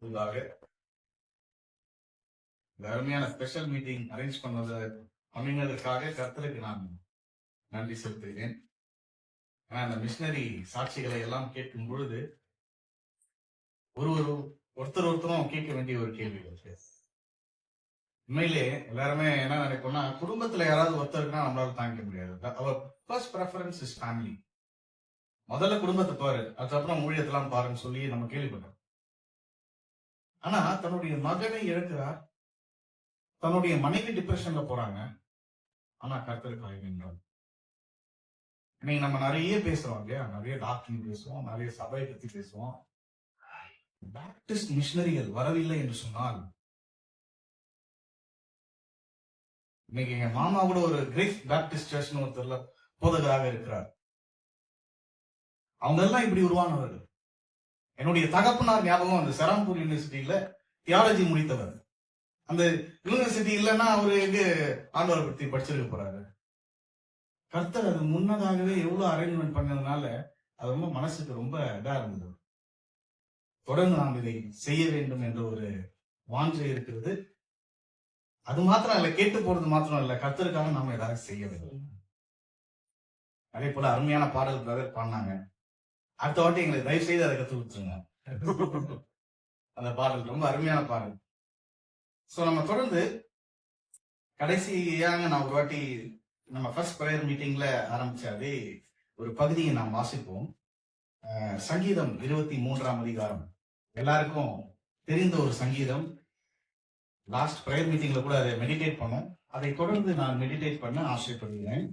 இதுவாக அருமையான special meeting arrange பண்ணது பண்ணினதற்காக கர்த்தருக்கு நான் நன்றி செலுத்துகிறேன். ஆனா, அந்த மிஷினரி சாட்சிகளை எல்லாம் கேட்கும் பொழுது ஒரு ஒரு ஒருத்தர் ஒருத்தரும் கேட்க வேண்டிய ஒரு கேள்வி இருக்கு. உண்மையிலே எல்லாருமே என்ன நினைப்போம்னா குடும்பத்துல யாராவது ஒருத்தருக்குன்னா நம்மளால தாங்கிக்க முடியாது. அவர் ஃபர்ஸ்ட் ப்ரெஃபரன்ஸ் இஸ் ஃபேமிலி முதல்ல குடும்பத்தை பாரு அதுக்கப்புறம் ஊழியத்தெல்லாம் பாருன்னு சொல்லி நம்ம கேள்விப்பட்டோம். ஆனா தன்னுடைய மகனை இழக்கிறார் தன்னுடைய மனைவி டிப்ரெஷன்ல போறாங்க. ஆனா கர்த்தருக்கு அழைக்கின்றார் இன்னைக்கு நம்ம நிறைய பேசுறோம் இல்லையா? நிறைய டாக்டர் பேசுவோம் நிறைய சபையை பத்தி பேசுவோம். பேப்டிஸ்ட் மிஷினரிகள் வரவில்லை என்று சொன்னால் இன்னைக்கு எங்க மாமா கூட ஒரு கிரேஸ் பேப்டிஸ்ட் சர்ச்னு ஒருத்தர்ல போதகராக இருக்கிறார். அவங்க எல்லாம் இப்படி உருவானவர்கள். என்னுடைய தகப்பனார் ஞாபகம் அந்த செராம்பூர் யூனிவர்சிட்டியில தியாலஜி முடித்தவர். அந்த யூனிவர்சிட்டி இல்லைன்னா அவரு எங்க ஆண்டவரை பத்தி படிச்சிருக்க போறாரு. கர்த்தர் அது முன்னதாகவே எவ்வளவு அரேஞ்ச்மெண்ட் பண்ணதுனால அது ரொம்ப மனசுக்கு ரொம்ப இதா இருந்தது. தொடர்ந்து நாம் இதை செய்ய வேண்டும் என்ற ஒரு வாஞ்சை இருக்கிறது. அது மாத்திரம் இல்லை கேட்டு போறது மாத்திரம் இல்லை கர்த்தருக்காக நாம ஏதாவது செய்ய வேண்டும். அதே போல அருமையான பாடல் பிரதர் பாடினாங்க. அடுத்த வாட்டி எங்களுக்கு தயவு செய்து அதை கத்து கொடுத்துருங்க. அந்த பாடல் ரொம்ப அருமையான பாடல். சோ நம்ம தொடர்ந்து கடைசியாக நான் ஒரு வாட்டி நம்ம ஃபர்ஸ்ட் ப்ரேயர் மீட்டிங்ல ஆரம்பிச்ச அதே ஒரு பகுதியை நாம் வாசிப்போம். சங்கீதம் இருபத்தி மூன்றாம் அதிகாரம். எல்லாருக்கும் தெரிந்த ஒரு சங்கீதம். லாஸ்ட் ப்ரேயர் மீட்டிங்ல கூட அதை மெடிடேட் பண்ணோம். அதை தொடர்ந்து நான் மெடிடேட் பண்ண ஆசைப்படுகிறேன்.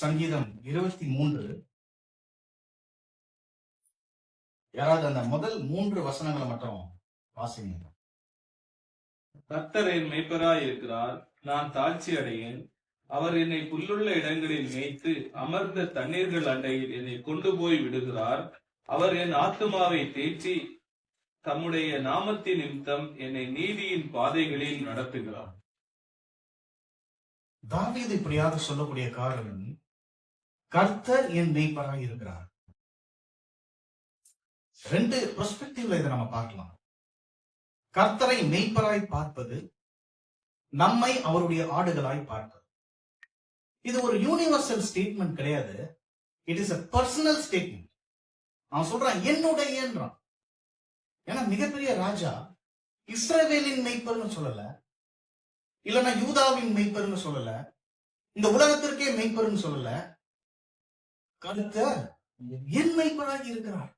சங்கீதம் இருபத்தி மூன்று. யாராவது அந்த முதல் மூன்று வசனங்களை மட்டும் வாசிங்க. கர்த்தர் என் மேய்ப்பராய் இருக்கிறார் நான் தாழ்ச்சி அடையேன். அவர் என்னை புல்லுள்ள இடங்களில் மேய்த்து அமர்ந்த தண்ணீர்கள் அண்டையில் என்னை கொண்டு போய் விடுகிறார். அவர் என் ஆத்துமாவை தேற்றி தம்முடைய நாமத்தின் நிமித்தம் என்னை நீதியின் பாதைகளில் நடத்துகிறார். தாவீது இப்படியாக சொல்லக்கூடிய காரணம் கர்த்தர் என் மெய்ப்பராய் இருக்கிறார் ரெண்டு பெர்ஸ்பெக்டிவ்ல இதை நம்ம பார்க்கலாம். கர்த்தரை மெய்ப்பராய் பார்ப்பது நம்மை அவருடைய ஆடுகளாய் பார்ப்பது. இது ஒரு யூனிவர்சல் ஸ்டேட்மெண்ட் கிடையாது. It is a personal statement அவன் சொல்றான் என்னுடையன்றான் ஏன்னா மிகப்பெரிய ராஜா இஸ்ரேவேலின் மெய்ப்பர்னு சொல்லல. இல்லைன்னா யூதாவின் மெய்ப்பர்னு சொல்லல. இந்த உலகத்திற்கே மெய்ப்பர்னு சொல்லல. கருத்தர் என் மெய்ப்பராக இருக்கிறார்.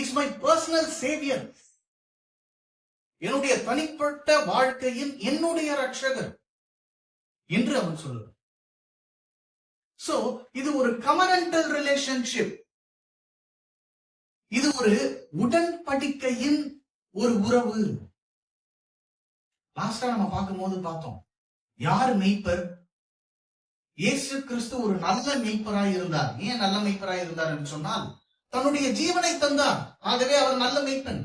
இஸ் மை பர்சனல் சேவியர் என்னுடைய தனிப்பட்ட வாழ்க்கையின் என்னுடைய ரட்சகர் என்று அவன் சொல்லுவான். சோ இது ஒரு கமரண்டல் ரிலேஷன்ஷிப் இது ஒரு உடன்படிக்கையின் ஒரு உறவு. லாஸ்டா நம்ம பார்க்கும்போது பார்த்தோம். யார் மெய்ப்பர்? இயேசு கிறிஸ்து ஒரு நல்ல மெய்ப்பராய் இருந்தார். ஏன் நல்ல மெய்ப்பராய் இருந்தார் என்று சொன்னால் தன்னுடைய ஜீவனை தந்தார். ஆகவே அவர் நல்ல மெய்ப்பன்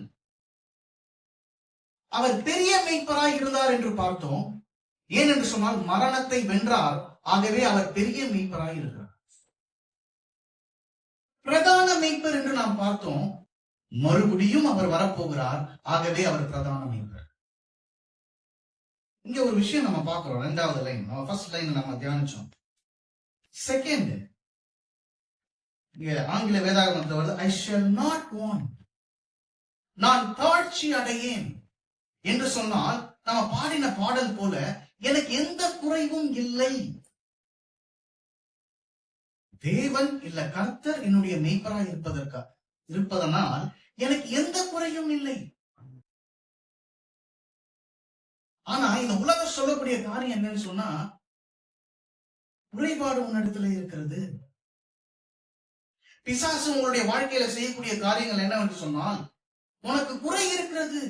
அவர் பெரிய மெய்ப்பராய் இருந்தார் என்று பார்த்தோம். ஏன் என்று சொன்னால் மரணத்தை வென்றார். ஆகவே அவர் பெரிய மெய்ப்பராய் இருக்கிறார். பிரதான மெய்ப்பர் என்று நாம் பார்த்தோம். மறுபடியும் அவர் வரப்போகிறார். ஆகவே அவர் பிரதான மெய்ப்பர் இங்க ஒரு விஷயம் நம்ம பார்க்கிறோம். ரெண்டாவது லைன் நம்ம ஃபர்ஸ்ட் லைன் நம்ம தியானிச்சோம். செகண்ட் ஆங்கில வேதாகமத்தில் வருது ஐ ஷல் நாட் வாண்ட் நான் தாழ்ச்சி அடையேன். என்று சொன்னால் நம்ம பாடின பாடல் போல எனக்கு எந்த குறைவும் இல்லை. தேவன் இல்ல கர்த்தர் என்னுடைய மெய்ப்பராய் இருப்பதற்கா இருப்பதனால் எனக்கு எந்த குறையும் இல்லை. ஆனா இந்த உலகம் சொல்லக்கூடிய காரியம் என்னன்னு சொன்னா குறைபாடு உன்னிடத்துல இருக்கிறது. பிசாசு உங்களுடைய வாழ்க்கையில செய்யக்கூடிய காரியங்கள் என்னவென்று சொன்னால் உனக்கு குறை இருக்கிறது.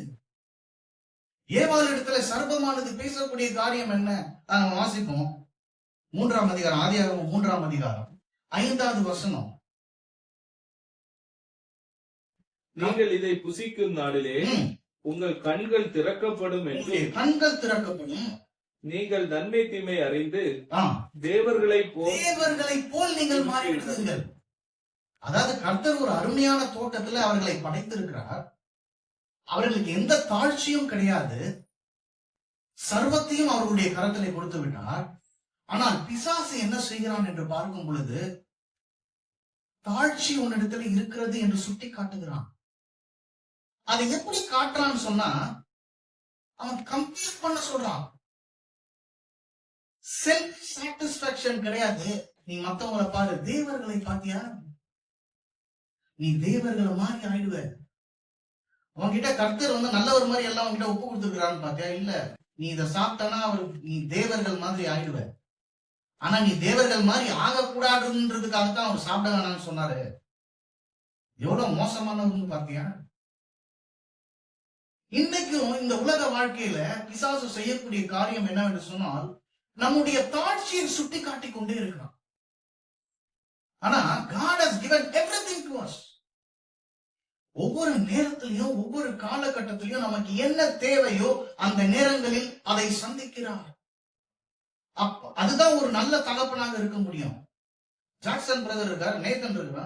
ஏவாள் இடத்துல சர்ப்பமானது பேசக்கூடிய காரியம் என்ன? நம்ம வாசிப்போம். மூன்றாம் அதிகாரம் ஆதியாகமம் மூன்றாம் அதிகாரம் ஐந்தாவது வசனம். நீங்கள் இதை புசிக்கும் நாளிலே உங்கள் கண்கள் திறக்கப்படும் என்று கண்கள் திறக்கப்படும். நீங்கள் நன்மை தீமை அறிந்து தேவர்களை போ தேவர்களைப் போல் நீங்கள் மாறிவிடுவீர்கள். அதாவது கர்த்தர் ஒரு அருமையான தோட்டத்துல அவர்களை படைத்திருக்கிறார். அவர்களுக்கு எந்த தாழ்ச்சியும் கிடையாது. சர்வத்தையும் அவர்களுடைய கரத்திலே கொடுத்து விட்டார். ஆனால் பிசாசு என்ன செய்கிறான் என்று பார்க்கும் பொழுது தாழ்ச்சி உன்னிடத்துல இருக்கிறது என்று சுட்டி காட்டுகிறான் அதை எப்படி காட்டுறான்னு சொன்னா அவன் கம்பேர் பண்ண சொல்றான். செல்ஃப் சாட்டிஸ்பாக்சன் கிடையாது. நீ மத்தவங்களை பாரு தேவர்களை பாத்தியா நீ தேவர்களை மாதிரி ஆயிடுவ. உன்கிட்ட கர்த்தர் வந்து நல்லவர் மாதிரி எல்லாம் உன்கிட்ட ஒப்பு கொடுத்துருக்கான்னு பாத்தியா இல்ல. நீ இதை சாப்பிட்டனா அவர் நீ தேவர்கள் மாதிரி ஆயிடுவ. ஆனா நீ தேவர்கள் மாதிரி ஆகக்கூடாதுன்றதுக்காக தான் அவர் சாப்பிட வேணாம்னு சொன்னாரு. எவ்வளவு மோசமானவங்க பாத்தியா இன்னைக்கும் இந்த உலக வாழ்க்கையில பிசாசு செய்யக்கூடிய காரியம் என்னவென்று சொன்னால் நம்முடைய தாட்சியை சுட்டி காட்டி கொண்டே இருக்கிறான் ஆனா God has given everything to us ஒவ்வொரு நேரத்திலையும் ஒவ்வொரு காலகட்டத்திலையும் நமக்கு என்ன தேவையோ அந்த நேரங்களில் அதை சந்திக்கிறார். அப்ப அதுதான் ஒரு நல்ல தகப்பனாக இருக்க முடியும். ஜாக்சன் பிரதர் இருக்கார் நேதன் இருக்கா?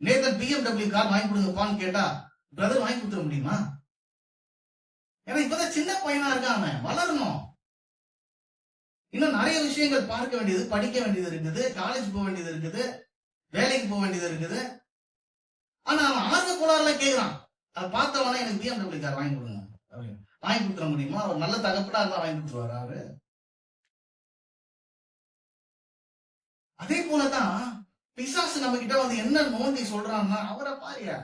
நேதன் பிஎம்டபிள்யூ கார் வாங்கி கொடுங்கப்பான்னு கேட்டா பிரதர் வாங்கி கொடுத்துட முடியுமா? ஏன்னா இப்பதான் சின்ன பையனா இருக்கான் அவன் வளரணும். இன்னும் நிறைய விஷயங்கள் பார்க்க வேண்டியது படிக்க வேண்டியது இருக்குது காலேஜ் போக வேண்டியது இருக்குது வேலைக்கு போக வேண்டியது இருக்குது. ஆனா அவன் ஆர்வ கோளாறுல கேக்குறான். அதை பார்த்தவனே எனக்கு பிஎம்டபிள்யூ கார் வாங்கி கொடுங்க வாங்கி கொடுத்துட முடியுமா? அவர் நல்ல தகப்பனா இருந்தா வாங்கி கொடுத்துருவாரு அவரு? அதே போலதான் பிசாசு நம்ம கிட்ட வந்து என்ன நோண்டி சொல்றான்னா அவரை பாரியா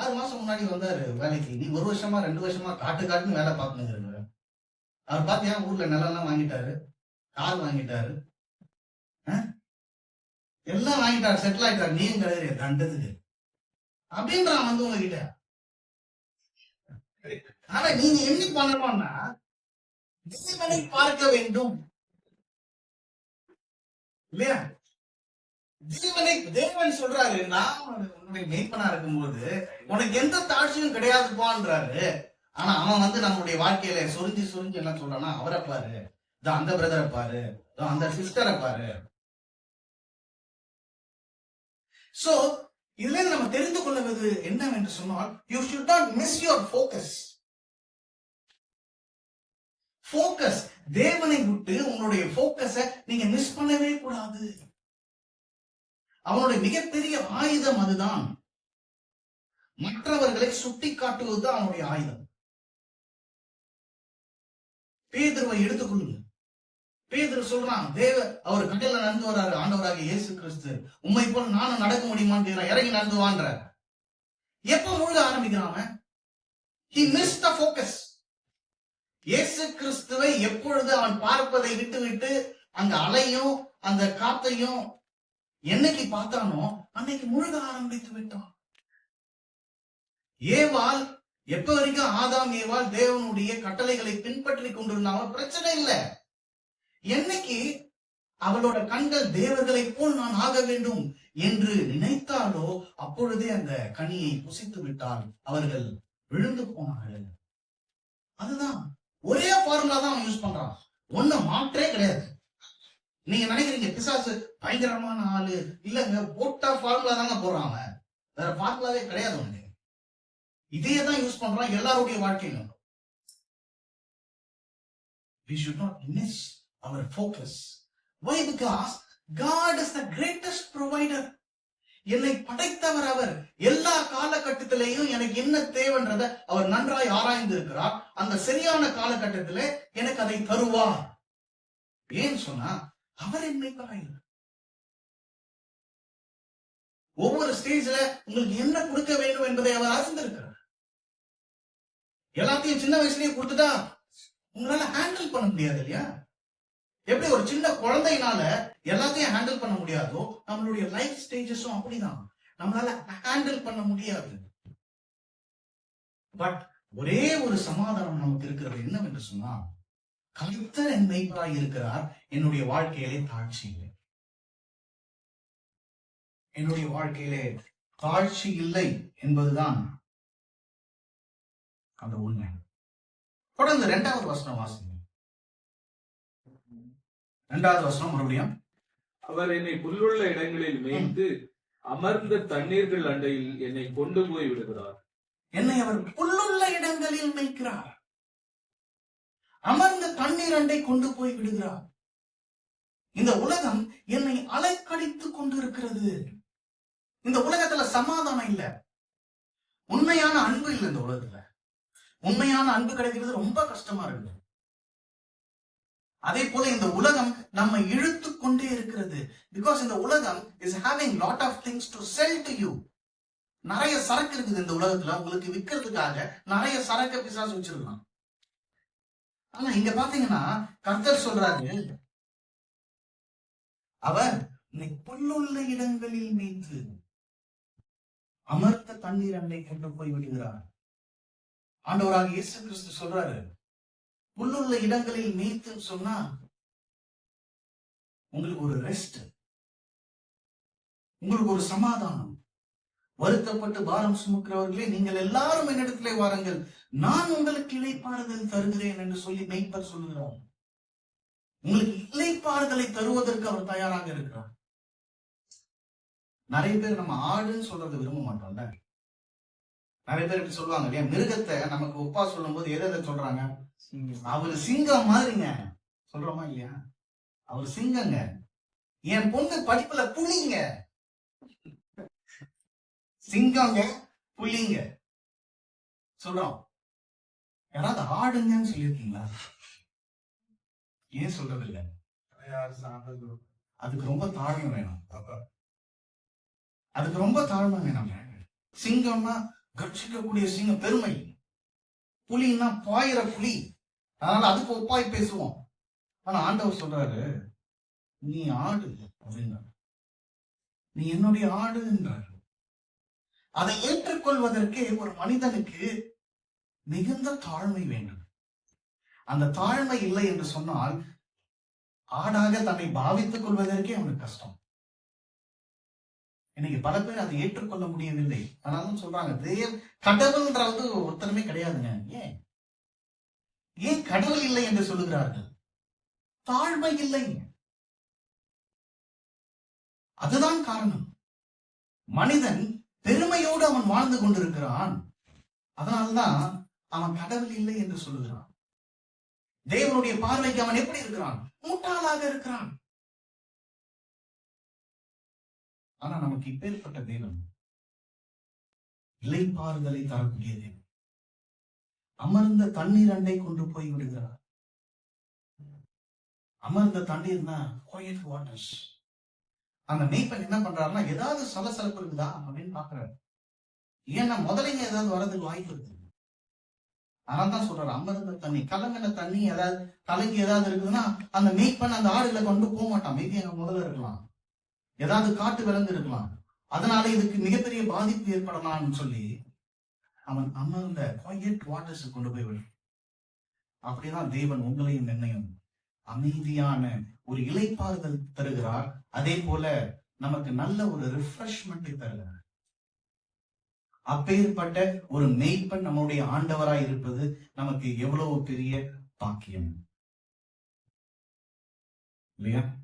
ஆறு மாசம் முன்னாடி வந்தாரு வேலைக்கு. நீ ஒரு வருஷமா ரெண்டு வருஷமா காட்டு காட்டுன்னு வேலை பார்க்கணுங்கிறாரு அவர் பார்த்தியா? ஊர்ல நிலம்லாம் வாங்கிட்டாரு. கார் வாங்கிட்டாரு. எல்லாம் வாங்கிட்டார் செட்டில் ஆயிட்டார் நீயும் கிடையாது தண்டத்துக்கு. அப்படின்றான் வந்து உங்ககிட்ட. ஆனா நீங்க என்ன பண்ணணும்னா தேவனை பார்க்க வேண்டும். இல்லையா? தேவனை தேவன் சொல்றாரு நான் உன்னுடைய மெய்ப்பனா இருக்கும்போது உனக்கு எந்த தாட்சியும் கிடையாதுப்பான்றாரு. ஆனா அவன் வந்து நம்மளுடைய வாழ்க்கையில சொரிஞ்சு சொரிஞ்சு என்ன சொல்றான்னா அவரை பாரு. அந்த பிரதரை பாரு. அந்த சிஸ்டரை பாரு. சோ இதுல நம்ம தெரிந்து கொள்வது என்னவென்று சொன்னால் you should not miss your focus focus தேவனை விட்டு உங்களுடைய ஃபோக்கஸ நீங்க மிஸ் பண்ணவே கூடாது. அவனுடைய மிகப்பெரிய ஆயுதம் அதுதான். மற்றவர்களை சுட்டி காட்டுவதுதான் அவனுடைய ஆயுதம். பேதுருவை எடுத்துக்கொள்ளுங்க பேதர் சொல்றான் தேவ அவர் கடல்ல நடந்து வர்றாரு ஆண்டவராக இயேசு கிறிஸ்து. உண்மை போல நானும் நடக்க முடியுமான்னு கேக்குறான் இறங்கி நடந்து வான்ற. எப்ப முழுக ஆரம்பிக்கிறான் அவன்? மிஸ் த the இயேசு கிறிஸ்துவை எப்பொழுது அவன் பார்ப்பதை விட்டு விட்டு அந்த அலையும் அந்த காத்தையும் என்னைக்கு பார்த்தானோ அன்னைக்கு முழுக ஆரம்பித்து விட்டான். ஏவாள் எப்ப வரைக்கும் ஆதாம் ஏவாள் தேவனுடைய கட்டளைகளை பின்பற்றி கொண்டிருந்தாலும் பிரச்சனை இல்லை. என்னைக்கு அவளோட கண்கள் தேவர்களைப் போல் நான் ஆக வேண்டும் என்று நினைத்தாலோ அப்பொழுதே அந்த கனியை புசித்து விட்டால் அவர்கள் விழுந்து போனார்கள். அதுதான் ஒரே ஃபார்முலா தான் அவன் யூஸ் பண்றான். ஒண்ணு மாற்றே கிடையாது. நீங்க நினைக்கிறீங்க பிசாசு பயங்கரமான ஆளு. இல்லங்க போட்டா ஃபார்முலா தாங்க போடுறான் அவன். வேற ஃபார்முலாவே கிடையாது ஒண்ணு இதையே தான் யூஸ் பண்றான் எல்லாருடைய வாழ்க்கையிலும். We should not miss our focus. Why? Because god is the greatest provider. என்னை படைத்தவர் அவர். எல்லா காலகட்டத்திலையும் எனக்கு என்ன தேவைன்றத அவர் நன்றாய் ஆராய்ந்து இருக்கிறார் அந்த சரியான காலகட்டத்திலே எனக்கு அதை தருவார். ஏன் சொன்னா அவர் என்னை ஒவ்வொரு ஸ்டேஜ்ல உங்களுக்கு என்ன கொடுக்க வேண்டும் என்பதை அவர் அறிந்திருக்கிறார். எல்லாத்தையும் சின்ன வயசுலயே கொடுத்துட்டா உங்களால ஹேண்டில் பண்ண முடியாது இல்லையா? எப்படி ஒரு சின்ன குழந்தையினால எல்லாத்தையும் ஹேண்டில் பண்ண முடியாதோ நம்மளுடைய லைஃப் ஸ்டேஜஸும் அப்படிதான். நம்மளால ஹேண்டில் பண்ண முடியாது. பட் ஒரே ஒரு சமாதானம் நமக்கு இருக்கிறது என்னவென்று சொன்னா கர்த்தர் என் மெய்ப்பராய் இருக்கிறார் என்னுடைய வாழ்க்கையிலே தாழ்ச்சி இல்லை. என்னுடைய வாழ்க்கையிலே தாழ்ச்சி இல்லை என்பதுதான் அந்த உண்மை. தொடர்ந்து இரண்டாவது வசனம் வாசிங்க. இரண்டாவது வசனம் மறுபடியும். அவர் என்னை புல்லுள்ள இடங்களில் மேய்த்து அமர்ந்த தண்ணீர்கள் அண்டையில் என்னை கொண்டு போய் விடுகிறார். என்னை அவர் புல்லுள்ள இடங்களில் மேய்க்கிறார். அமர்ந்த தண்ணீர் அண்டை கொண்டு போய் விடுகிறார். இந்த உலகம் என்னை அலைக்கடித்துக் கொண்டிருக்கிறது. இந்த உலகத்துல சமாதானம் இல்ல. உண்மையான அன்பு இல்ல இந்த உலகத்துல. உண்மையான அன்பு கிடைக்கிறது ரொம்ப கஷ்டமா இருக்குது அதே போல இந்த உலகம் நம்ம இழுத்து கொண்டே இருக்கிறது. பிகாஸ் இந்த உலகம் is having lot of things to sell to you நிறைய சரக்கு இருக்குது இந்த உலகத்துல உங்களுக்கு விற்கிறதுக்காக நிறைய சரக்கு பிசாசு வச்சிருக்கலாம் ஆனா இங்க பாத்தீங்கன்னா கர்த்தர் சொல்றாரு அவர் நீ புல்லுள்ள இடங்களில் மீது அமர்த்த தண்ணீர் அன்னை கொண்டு போய் விடுகிறார் ஆண்டவராக இயேசு கிறிஸ்து சொல்றாரு புல்லுள்ள இடங்களில் மேய்த்துன்னு சொன்னா உங்களுக்கு ஒரு ரெஸ்ட் உங்களுக்கு ஒரு சமாதானம். வருத்தப்பட்டு பாரம் சுமக்கிறவர்களே நீங்கள் எல்லாரும் என்னிடத்திலே வாருங்கள். நான் உங்களுக்கு இழைப்பாறுதல் தருகிறேன் என்று சொல்லி மெய்ப்பர் சொல்லுகிறார். உங்களுக்கு இழைப்பாறுதலை தருவதற்கு அவர் தயாராக இருக்கிறார். நிறைய பேர் நம்ம ஆடுன்னு சொல்றதை விரும்ப மாட்டோம்ல? நிறைய பேர் இப்படி சொல்லுவாங்க. இல்லையா மிருகத்தை நமக்கு ஒப்பா சொல்லும் போது எதை எதை சொல்றாங்க? அவரு சிங்கம் மாதிரிங்க. சொல்றோமா இல்லையா? அவர் சிங்கங்க. என் பொண்ணு படிப்புல புலிங்க. சிங்கங்க புலிங்க. சொல்றோம். யாராவது ஆடுங்கன்னு சொல்லியிருக்கீங்களா? ஏன் சொல்றது இல்ல அதுக்கு ரொம்ப தாழ்மை வேணும். அதுக்கு ரொம்ப தாழ்மை வேணும். சிங்கம்னா கட்சிக்கக்கூடிய சிங்க பெருமை. புலின்னா பாயிர புலி. அதனால அதுக்கு ஒப்பாய் பேசுவோம். ஆனா ஆண்டவர் சொல்றாரு நீ ஆடு அப்படின்னாரு நீ என்னுடைய ஆடு என்றார். அதை ஏற்றுக்கொள்வதற்கே ஒரு மனிதனுக்கு மிகுந்த தாழ்மை வேண்டும். அந்த தாழ்மை இல்லை என்று சொன்னால் ஆடாக தன்னை பாவித்துக் கொள்வதற்கே அவனுக்கு கஷ்டம். இன்னைக்கு பல பேர் அதை ஏற்றுக்கொள்ள முடியவில்லை. ஆனாலும் சொல்றாங்க தேவ கடவுள்ன்றது ஒருத்தருமே கிடையாதுங்க. ஏன்? ஏன் கடவுள் இல்லை என்று சொல்லுகிறார்கள்? தாழ்மை இல்லை. அதுதான் காரணம். மனிதன் பெருமையோடு அவன் வாழ்ந்து கொண்டிருக்கிறான். அதனால்தான் அவன் கடவுள் இல்லை என்று சொல்லுகிறான். தேவனுடைய பார்வைக்கு அவன் எப்படி இருக்கிறான்? முட்டாளாக இருக்கிறான். ஆனா நமக்கு இப்பேற்பட்ட தேவன் இலைப்பாறுதலை தரக்கூடிய தேவன். அமர்ந்த தண்ணீர் அண்டை கொண்டு போய் விடுகிறார். அமர்ந்த தண்ணீர்னா குவைட் வாட்டர்ஸ் அந்த மெய்ப்பன் என்ன பண்றாருன்னா ஏதாவது சலசலப்பு இருக்குதா அப்படின்னு பாக்குறாரு ஏன்னா முதலைங்க ஏதாவது வர்றதுக்கு வாய்ப்பு இருக்கு. அதனால தான் சொல்றாரு அமர்ந்த தண்ணி கலங்கின தண்ணி ஏதாவது கலங்கி ஏதாவது இருக்குதுன்னா அந்த மெய்ப்பன் அந்த ஆடுகளை கொண்டு போக மாட்டான். மெய்பி அங்க முதல்ல இருக்கலாம். ஏதாவது காட்டு விலங்கு இருக்கலாம். அதனால இதுக்கு மிகப்பெரிய பாதிப்பு ஏற்படலாம்னு சொல்லி அவன் அமர்ந்த குவைட் வாட்டர்ஸ் கொண்டு போய் விடும். அப்படிதான் தேவன் உங்களையும் என்னையும் அமைதியான ஒரு இலைப்பாறுதல் தருகிறார். அதே போல நமக்கு நல்ல ஒரு ரிஃப்ரெஷ்மெண்ட் தருகிறார். அப்பேற்பட்ட ஒரு மெய்ப்பன் நம்முடைய ஆண்டவராய் இருப்பது நமக்கு எவ்வளவு பெரிய பாக்கியம். இல்லையா?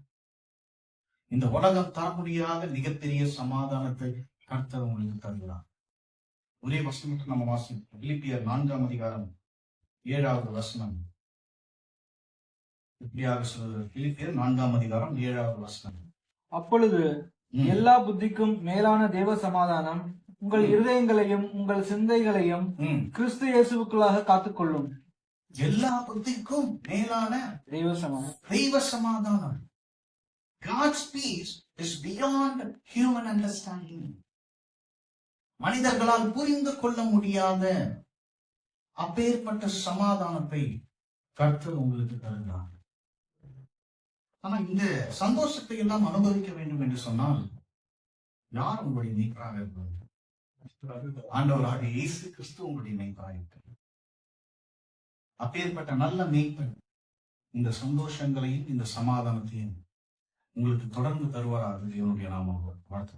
இந்த உலகம் தர முடியாத மிகப்பெரிய சமாதானத்தை கர்த்தர் உங்களுக்கு தருகிறார். ஒரே வசனத்தை நம்ம வாசிப்போம். பிலிப்பியர் நான்காம் அதிகாரம் ஏழாவது வசனம். இப்படியாக பிலிப்பியர் நான்காம் அதிகாரம் ஏழாவது வசனம். அப்பொழுது. எல்லா புத்திக்கும் மேலான தேவ சமாதானம் உங்கள் இருதயங்களையும் உங்கள் சிந்தைகளையும். கிறிஸ்து இயேசுவுக்குள்ளாக காத்துக்கொள்ளும். எல்லா புத்திக்கும் மேலான தெய்வ சமாதானம். தெய்வ சமாதானம். God's peace is beyond human understanding. மனிதர்களால் புரிந்து கொள்ள முடியாத அப்பேற்பட்ட சமாதானத்தை கர்த்தர் உங்களுக்கு தருகிறார். ஆனா இந்த சந்தோஷத்தை எல்லாம் அனுபவிக்க வேண்டும் என்று சொன்னால் யார் உங்களுடைய மீட்பராக ஆண்டவராக இயேசு கிறிஸ்து உங்களுடைய மீட்பராக இருக்கிறார் அப்பேற்பட்ட நல்ல மீட்பன் இந்த சந்தோஷங்களையும் இந்த சமாதானத்தையும் உங்களுக்கு தொடர்ந்து தருவாராக தேவனுடைய நாம வாழ்த்து